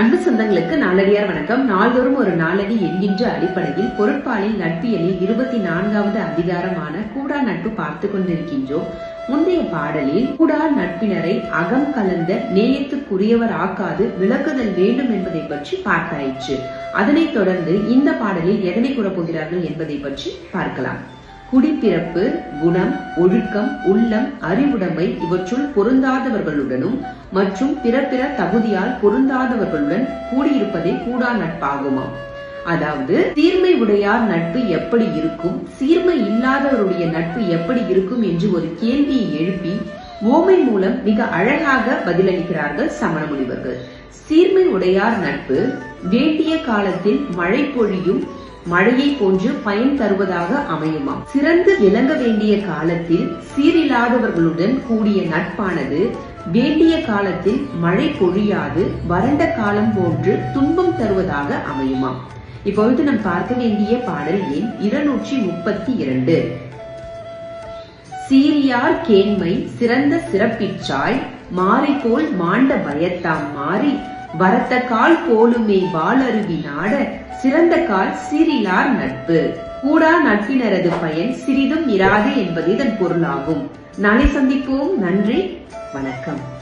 அன்பு சொந்தங்களுக்கு நாளடியார் வணக்கம். நாள்தோறும் ஒரு நாளடி என்கின்ற அடிப்படையில் பொருட்பாலில் நட்பியலில் இருபத்தி நான்காவது அதிகாரமான கூடா நட்பு பார்த்து கொண்டிருக்கின்றோம். முந்தைய பாடலில் கூடா நட்பினரை அகம் கலந்த நேயத்துக்குரியவர் ஆக்காது விளக்குதல் வேண்டும் என்பதை பற்றி பார்த்தாயிற்று. அதனைத் தொடர்ந்து இந்த பாடலில் எதனை கூறப்போகிறார்கள் என்பதை பற்றி பார்க்கலாம். குடிப்பிறப்பு குணம் ஒழுக்கம் உள்ளம் அறிவுடைமை இவற்றுள் பொருந்தாதவர்களுடனும் மற்றும் பிற பிற தகுதியால் பொருந்தாதவர்களுடன் கூடியிருப்பதே கூடா நட்பாகுமாம். அதாவது சீர்மை உடையார் நட்பு எப்படி இருக்கும்? சீர்மை இல்லாதவருடைய நட்பு எப்படி இருக்கும் என்று ஒரு கேள்வியை எழுப்பி ஓமை மூலம் மிக அழகாக பதிலளிக்கிறார்கள் சமண முனிவர்கள். சீர்மை உடையார் நட்பு வேண்டிய காலத்தில் மழை பொழியும் மழையை போன்று பயன் தருவதாக அமையுமாம். சிறந்து விளங்க வேண்டிய காலத்தில் சீரில்லாதவர்களுடன் கூடிய நட்பானது வேண்டிய காலத்தில் மழை பொழியாது வறண்ட காலம் போன்று துன்பம் தருவதாக அமையுமாம். இப்பொழுது நாம் பார்க்க வேண்டிய பாடல் எண் இருநூற்றி முப்பத்தி இரண்டு. சீரியார் கேண்மை சிறந்த சிறப்பிச்சாய் மாறி போல் மாண்ட பயத்தாம் மாறி வரத்த கால் போலுமே வாளருவி நாட சிறந்த கால் சீரிலார் நட்பு. கூடா நட்பினரது பயன் சிறிதும் இராது என்பது இதன் பொருளாகும். நாளை சந்திப்போம். நன்றி. வணக்கம்.